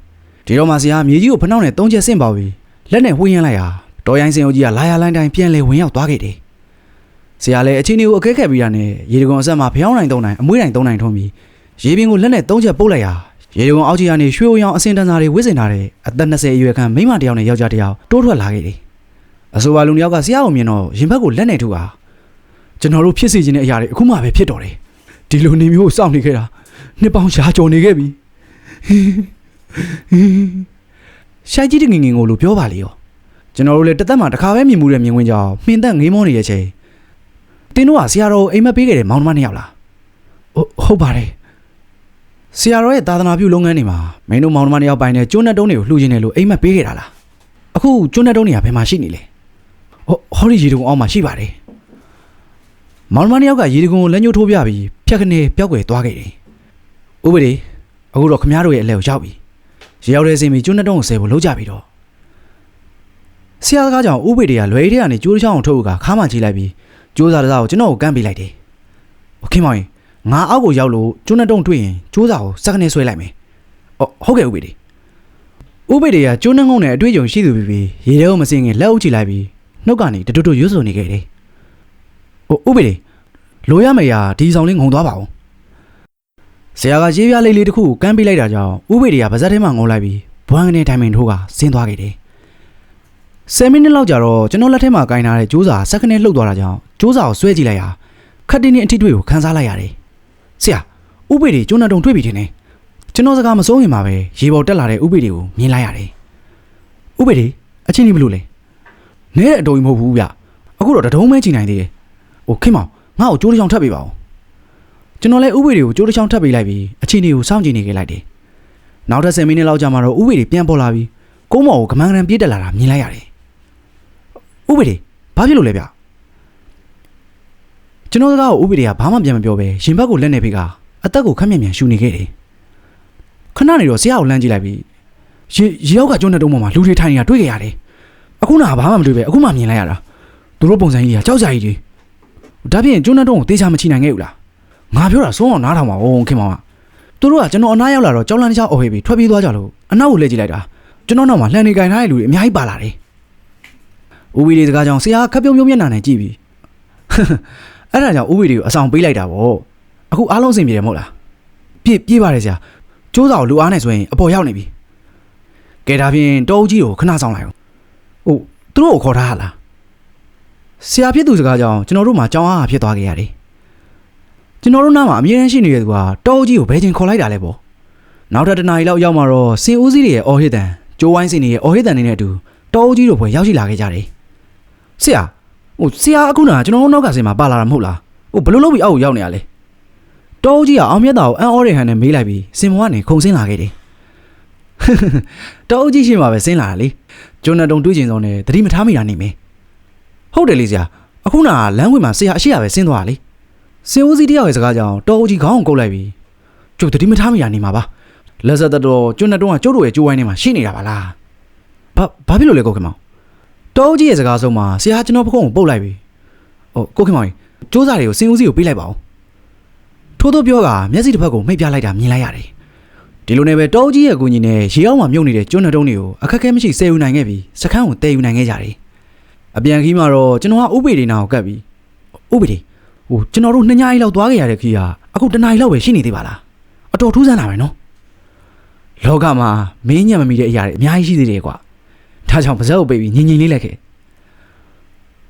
ဒီတော့မှဆရာကမြေကြီးကိုဖနှောင်းနဲ့သုံးချက်ဆင့်ပါပြီးလက်နဲ့ဝှင်းရမ်းလိုက်ရာတော်ရိုင်းစင်အုပ်ကြီးကလာရလိုင်းတိုင်းပြန်လဲဝင်ရောက်သွားခဲ့တယ်ဆရာလည်းအချင်းကြီးကိုအကဲခက်ပြီးတာနဲ့ရေတကွန်အဆက်မှာဖျောင်းနိုင်သုံးနိုင်အမွှေးနိုင်သုံးနိုင်ထုံးပြီးရေပင်ကိုလက်နဲ့သုံးချက်ပုတ်လိုက်ရာရေတကွန်အောက်ကြီးကနေရွှေအိုရောင်အစင်တန်းစာတွေဝစ်စင်ထားတဲ့အသက်20အရွယ်ခန့်မိန်းမတစ်ယောက်နဲ့ယောက်ျားတစ်ယောက်တိုးထွက်လာခဲ့တယ်အဆိုပါလူတစ်ယောက်ကဆရာကိုမြင်တော့ရင်ဘက်ကိုလက်နဲ့ထုဟာ ကျွန်တော်တို့ဖြစ်စေချင်တဲ့အရာတွေအခုမှပဲဖြစ်တော်တယ်ဒီလိုနေမျိုးကိုစောင့်နေခဲ့တာနှစ်ပေါင်းရှားကြော်နေခဲ့ပြီရှိုက်ကြီးတငငင်ကိုလို့ပြောပါလေရောကျွန်တော်တို့လည်းတသက်မှာတစ်ခါပဲမြင်မှုတဲ့မြင်ကွင်းကြောင့်မှင်သက်ငေးမောနေတဲ့ချိန်တင်းတို့ကဆရာတော်အိမ်မက်ပေးခဲ့တဲ့မောင်နှမနှစ်ယောက်လားဟုတ်ဟုတ်ပါတယ်ဆရာတော်ရဲ့သာသနာပြုလုပ်ငန်းတွေမှာမင်းတို့မောင်နှမနှစ်ယောက်ပိုင်းနဲ့ကျွန်းနဲ့တုံးတွေကိုလှူခြင်းတယ်လို့အိမ်မက်ပေးခဲ့တာလားအခုကျွန်းနဲ့တုံးတွေကဘယ်မှာရှိနေလဲဟောဟောဒီရေတုံအောက်မှာရှိပါတယ် မောင်မတစ်ယောက်ကရေဒီကွန်ကိုလက်ညှိုးထိုးပြပြီးဖြက်ခနဲပျောက်ွယ်သွားခဲ့တယ်။ဥပဒေအခုတော့ခမရတို့ရဲ့အလဲကိုရောက်ပြီ။ရေရောက်တဲ့စင်မီကျွန်းတုံးကိုဆဲဖို့လှုပ်ကြပြီတော့။ဆရာကားကြောင့်ဥပဒေကလွယ်ရဲကနေကျိုးချောင်းအောင်ထုတ်ကခါမှချိလိုက်ပြီးကျိုးစားတစားကိုကျွန်တော်ကိုကန့်ပေးလိုက်တယ်။ခင်မောင်ရင်ငါအောက်ကိုရောက်လို့ကျွန်းတုံးတွေ့ရင်ကျိုးစားကိုစက္ကနဲဆွဲလိုက်မယ်။အော်ဟုတ်ကဲ့ဥပဒေ။ဥပဒေကကျိုးနှုံးငုံနဲ့အတွေ့အကြုံရှိသူပြီးပြီးရေထဲကိုမစင်ခင်လက်အုပ်ချလိုက်ပြီးနှုတ်ကနေတွတ်တွတ်ရွတ်ဆိုနေခဲ့တယ် ဟိုဥပဒေလိုရမယ့်ရာဒီဆောင်လေးငုံသွားပါအောင်။ဆရာကရေးပြလေးလေးတစ်ခုကိုကမ်းပေးလိုက်တာကြောင့်ဥပေတွေကပါဇက်ထဲမှာငိုလိုက်ပြီးဘွမ်းကနေတိုင်ပင်ထိုးကဆင်းသွားခဲ့တယ်10မိနစ်လောက်ကြာတော့ကျွန်တော်လက်ထဲမှာကင်ထားတဲ့ကြိုးစာစက္ကနဲ့လှုပ်သွားတာကြောင့်ကြိုးစာကိုဆွဲကြည့်လိုက်ရာခတ်တင်းတင်းအထီးတွေ့ကိုခန်းစားလိုက်ရတယ်ဆရာဥပေတွေကျွန်းတုံတွေ့ပြီထင်တယ်ကျွန်တော်စကားမစိုးရင်မှာပဲရေပေါ်တက်လာတဲ့ဥပေတွေကိုမြင်လိုက်ရတယ်ဥပေတွေအချင်းကြီးမလို့လဲနဲတဲ့အတော်ကြီးမဟုတ်ဘူးဗျအခုတော့တဒုံးမဲချင်နိုင်သေးတယ် ဟိုခင်မောင်ငါ့ကိုကြိုးတစ်ချောင်းထပ်ပေးပါဦးကျွန်တော်လည်းဥပဒေကိုကြိုးတစ်ချောင်းထပ်ပေးလိုက်ပြီးအချိန်တွေကိုစောင့်ကြည့်နေခဲ့လိုက်တယ်။နောက်ထပ်10မိနစ်လောက်ကြာမှတော့ဥပဒေပြန်ပေါ်လာပြီးကုန်းမော်ကိုကမန်းကရန်ပြေးတက်လာတာမြင်လိုက်ရတယ်။ဥပဒေဘာဖြစ်လို့လဲဗျ။ကျွန်တော်စကားကိုဥပဒေကဘာမှပြန်မပြောပဲရင်ဘတ်ကိုလက်နဲ့ဖိကအသက်ကိုခက်မြက်မြန်ရှူနေခဲ့တယ်။ခဏနေတော့ဆရာကိုလှမ်းကြည့်လိုက်ပြီးရေရေရောက်ကကျွန်းတဲ့တုံးပေါ်မှာလူတွေထိုင်နေတာတွေ့ခဲ့ရတယ်။အခုနာဘာမှမတွေ့ပဲအခုမှမြင်လိုက်ရတာ။သူတို့ပုံစံကြီးကကြောက်ကြကြီးတွေ။ ဒါဖြင့်ကျွန်းတဲ့တုံးကိုတေချာမချိနိုင်ခဲ့ဘူးလား။ငါပြောတာဆုံးအောင်နားထောင်ပါဦးခင်မောင်ကသူတို့ကကျွန်တော်အနားရောက်လာတော့ကြောက်လန့်တစ်ချောင်းအော်ဟစ်ပြီးထွက်ပြေးသွားကြလို့အနောက်ကိုလှည့်ကြည့်လိုက်တာကျွန်တော်နောက်မှာလှန်နေကြင်ထားတဲ့လူတွေအများကြီးပါလာတယ်ဦးဝီလေးစကားကြောင့်ဆရာခပ်ပြုံးပြုံးမျက်နှာနဲ့ကြည့်ပြီးအဲ့ဒါကြောင့်ဦးဝီလေးကိုအဆောင်ပေးလိုက်တာပေါ့အခုအားလုံးစင်ပြေတယ်မဟုတ်လားပြည့်ပြေးပါတယ်ဆရာစူးစာကိုလူအားနဲ့ဆိုရင်အပေါ်ရောက်နေပြီကဲဒါဖြင့်တောအုပ်ကြီးကိုခဏဆောင်လိုက်အောင်ဟုတ်သူတို့ကိုခေါ်ထားရလား ဆရာဖြစ်သူစကားကြောင့်ကျွန်တော်တို့မှာကြောင်းအားဖြစ်သွားခဲ့ရတယ်ကျွန်တော်တို့နားမှာအမြဲတမ်းရှိနေတဲ့သူကတောအုပ်ကြီးကိုဘယ်ချိန်ခေါ်လိုက်တာလဲပေါ့နောက်ထပ်တစ်နာရီလောက်ရောက်မှတော့စင်ဦးစီးတွေရဲ့အော်ဟစ်တန်ကျိုးဝိုင်းစင်တွေရဲ့အော်ဟစ်တန်တွေနဲ့အတူတောအုပ်ကြီးတို့ဘွယ်ရောက်ရှိလာခဲ့ကြတယ်ဆရာဟိုဆရာအခုနာကျွန်တော်တို့နောက်ကစင်မှာပါလာတာမဟုတ်လားဟိုဘယ်လို့လုပ်ပြီးအောက်ကိုရောက်နေရလဲတောအုပ်ကြီးကအောင်မြတ်တာကိုအန်အော်ရဟန်နဲ့မေးလိုက်ပြီးစင်မောကနေခုံဆင်းလာခဲ့တယ်တောအုပ်ကြီးရှိမှပဲဆင်းလာတာလေကျွန်တော်တုံတွေးကျင်စုံနဲ့သတိမထားမိတာနေမယ် ဟုတ်တယ်လေဆရာအခုနာလမ်းဝင်မှာဆရာအရှိရပဲဆင်းသွားတာလေစင်ဦးစီးတယောက်ရဲ့စကားကြောင့်တော်ဦးကြီးခေါင်းကိုကုတ်လိုက်ပြီးကျုပ်တတိမထားမိရနေမှာပါလက်ဆက်သက်တော့ကျွန်းနဲ့တုံးကကျုပ်တို့ရဲ့ကျိုးဝိုင်းထဲမှာရှိနေတာပါလားဘာဘာဖြစ်လို့လဲကိုခင်မောင်တော်ဦးကြီးရဲ့စကားဆုံးမှာဆရာကျွန်တော်ပခုံးကိုပုတ်လိုက်ပြီးဟိုကိုခင်မောင်ကြီးစူးစားတွေကိုစင်ဦးစီးကိုပေးလိုက်ပါဦးထိုးထိုးပြောကမျက်စိတစ်ဖက်ကိုမှိတ်ပြလိုက်တာမြင်လိုက်ရတယ်ဒီလိုနဲ့ပဲတော်ဦးကြီးရဲ့အကူကြီးနဲ့ရေအောက်မှာမြုပ်နေတဲ့ကျွန်းနဲ့တုံးတွေကိုအခက်အခဲမရှိဆယ်ယူနိုင်ခဲ့ပြီးစခန်းကိုတည်ယူနိုင်ခဲ့ကြတယ် အပြန်ခီးမှာတော့ကျွန်တော်ကဥပေဒေနာကိုကပ်ပြီးဥပေဒေဟိုကျွန်တော်တို့နှစ်ညရီလောက်သွားခဲ့ရတဲ့ခီးကအခုတစ်နာရီလောက်ပဲရှိနေသေးပါလားအတော်ထူးဆန်းတာပဲနော်လောကမှာမင်းညံ့မမီတဲ့အရာတွေအများကြီးရှိသေးတယ်ကွာဒါကြောင့်ပါဇက်ကိုပိတ်ပြီးငြိမ်ငြိမ်လေးလိုက်ခဲ့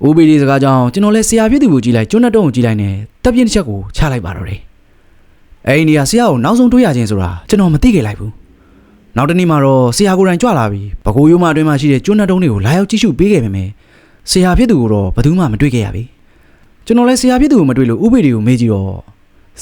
ဦးပီဒီစကားကြောင့်ကျွန်တော်လဲဆရာဖြစ်သူကိုကြည့်လိုက်ကျွန်းနဲ့တုံးကိုကြည့်လိုက်နဲ့တပ်ပြင်းတစ်ချက်ကိုချလိုက်ပါတော့တယ်အဲ့ဒီနေရာဆရာကိုနောက်ဆုံးတွေ့ရခြင်းဆိုတာကျွန်တော်မသိခဲ့လိုက်ဘူးနောက်တစ်နေ့မှာတော့ဆရာကိုယ်တိုင်ကြွလာပြီးဘကိုးရိုးမအတွင်းမှာရှိတဲ့ကျွန်းနဲ့တုံးတွေကိုလာရောက်ကြည့်ရှုပေးခဲ့ပေမဲ့ ဆရာဖြစ်သူကိုတော့ဘယ်သူမှမတွေ့ခဲ့ရဘူးကျွန်တော်လည်းဆရာဖြစ်သူကိုမတွေ့လို့ဥပေတွေကိုမေးကြည့်တော့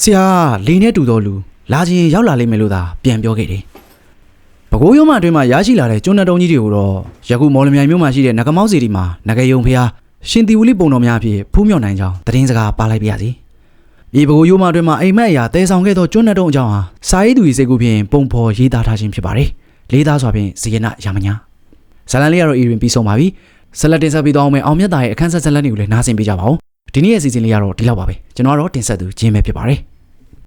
ဆရာကလေနဲ့တူတော်လူလာချင်းရောက်လာလိမ့်မယ်လို့သာပြန်ပြောခဲ့တယ်။ပဲခူးရုံးမအတွင်းမှာရရှိလာတဲ့ကျွန်းနှတုံးကြီးတွေကိုတော့ယခုမော်လမြိုင်မြို့မှာရှိတဲ့နဂမောက်စီတီမှာနဂယုံဖျားရှင်တီဝလိပုံတော်များအဖြစ်ဖူးမြော်နိုင်ကြောင်းသတင်းစကားပါလိုက်ပါရစေ။ဒီပဲခူးရုံးမအတွင်းမှာအိမ်မက်အရာတဲဆောင်ခဲ့သောကျွန်းနှတုံးအကြောင်းဟာစာရေးသူ၏စိတ်ကူးဖြင့်ပုံဖော်ရေးသားထားခြင်းဖြစ်ပါတယ်။လေးသားစွာဖြင့်ဇေယနရာမညာဇာလန်လေးကတော့အီရင်ပြီးဆုံးပါပြီ။ ဆက်လက်တင်ဆက်ပြီးတော့အောင်မယ်အောင်မြတ်သားရဲ့အခန်းဆက်ဆက်လက်တွေကိုလည်းနားဆင်ပေးကြပါဦး။ဒီနေ့ရဲ့စီစဉ်လေးကတော့ဒီလောက်ပါပဲကျွန်တော်ကတော့တင်ဆက်သူဂျင်းပဲဖြစ်ပါတယ်။